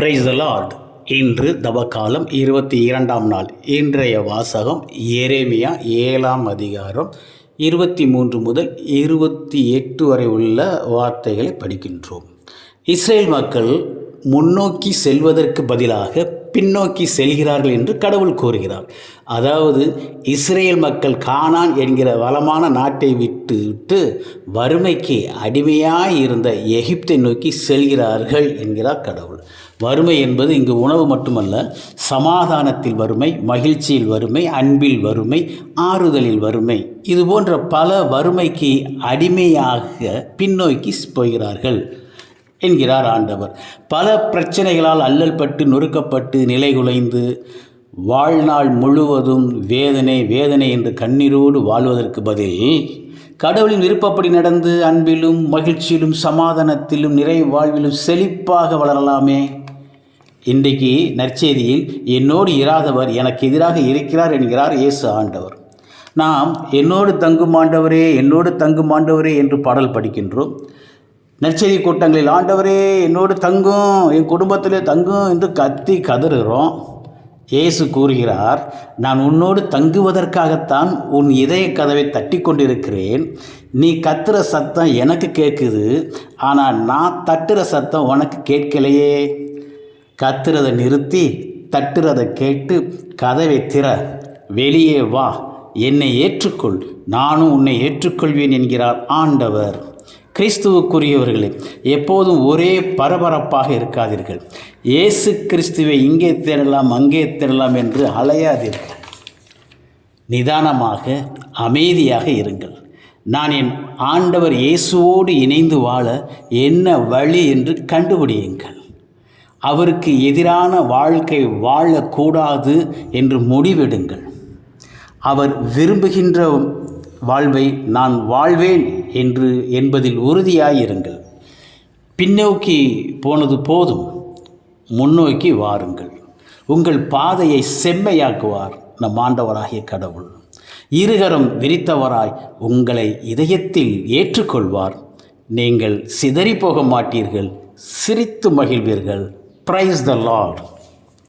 Price Lord இன்று தவக்காலம் இருபத்தி இரண்டாம் நாள். இன்றைய வாசகம் எரேமியா ஏழாம் அதிகாரம் இருபத்தி மூன்று முதல் இருபத்தி எட்டு வரை உள்ள வார்த்தைகளை படிக்கின்றோம். இஸ்ரேல் மக்கள் முன்னோக்கி செல்வதற்கு பதிலாக பின்னோக்கி செல்கிறார்கள் என்று கடவுள் கூறுகிறார். அதாவது இஸ்ரேல் மக்கள் கானான் என்கிற வளமான நாட்டை விட்டு விட்டு வறுமைக்கு அடிமையாய் இருந்த எகிப்தை நோக்கி செல்கிறார்கள் என்கிறார் கடவுள். வறுமை என்பது இங்கு உணவு மட்டுமல்ல சமாதானத்தில் வறுமை மகிழ்ச்சியில் வறுமை அன்பில் வறுமை ஆறுதலில் வறுமை இது போன்ற பல வறுமைக்கு அடிமையாக பின்னோக்கி போகிறார்கள். என்கிறார் ஆண்டவர். பல பிரச்சனைகளால் அல்லல் பட்டு நொறுக்கப்பட்டு நிலைகுலைந்து வாழ்நாள் முழுவதும் வேதனை வேதனை என்று கண்ணீரோடு வாழ்வதற்கு பதில் கடவுளின் விருப்பப்படி நடந்து அன்பிலும் மகிழ்ச்சியிலும் சமாதானத்திலும் நிறை வாழ்விலும் செழிப்பாக வளரலாமே. இன்றைக்கு நற்செய்தியில் என்னோடு இராதவர் எனக்கு எதிராக இருக்கிறார் என்கிறார் இயேசு ஆண்டவர். நாம் என்னோடு தங்கும் ஆண்டவரே என்னோடு தங்கும் ஆண்டவரே என்று பாடல் படிக்கின்றோம். நற்செய்தி கூட்டங்களில் ஆண்டவரே என்னோடு தங்கும் என் குடும்பத்திலே தங்கும் என்று கத்தி கதறுகிறோம். இயேசு கூறுகிறார் நான் உன்னோடு தங்குவதற்காகத்தான் உன் இதய கதவை தட்டி கொண்டிருக்கிறேன். நீ கத்துற சத்தம் எனக்கு கேட்குது ஆனால் நான் தட்டுற சத்தம் உனக்கு கேட்கலையே. கத்துறதை நிறுத்தி தட்டுறதை கேட்டு கதவை திற. வெளியே வா என்னை ஏற்றுக்கொள் நானும் உன்னை ஏற்றுக்கொள்வேன் என்கிறார் ஆண்டவர். கிறிஸ்துவுக்குரியவர்களே எப்போதும் ஒரே பரபரப்பாக இருக்காதீர்கள். இயேசு கிறிஸ்துவை இங்கே தேடலாம் அங்கே தேடலாம் என்று அலையாதீர்கள். நிதானமாக அமைதியாக இருங்கள். நான் என் ஆண்டவர் இயேசுவோடு இணைந்து வாழ என்ன வழி என்று கண்டுபிடியுங்கள். அவருக்கு எதிரான வாழ்க்கை வாழக்கூடாது என்று முடிவெடுங்கள். அவர் விரும்புகின்ற வாழ்வை நான் வாழ்வேன் என்று என்பதில் உறுதியாயிருங்கள். பின்னோக்கி போனது போதும். முன்னோக்கி வாருங்கள். உங்கள் பாதையை செம்மையாக்குவார் நம் ஆண்டவராகிய கடவுள். இருகரம் விரித்தவராய் உங்களை இதயத்தில் ஏற்றுக்கொள்வார். நீங்கள் சிதறி போக மாட்டீர்கள். சிரித்து மகிழ்வீர்கள். Praise the Lord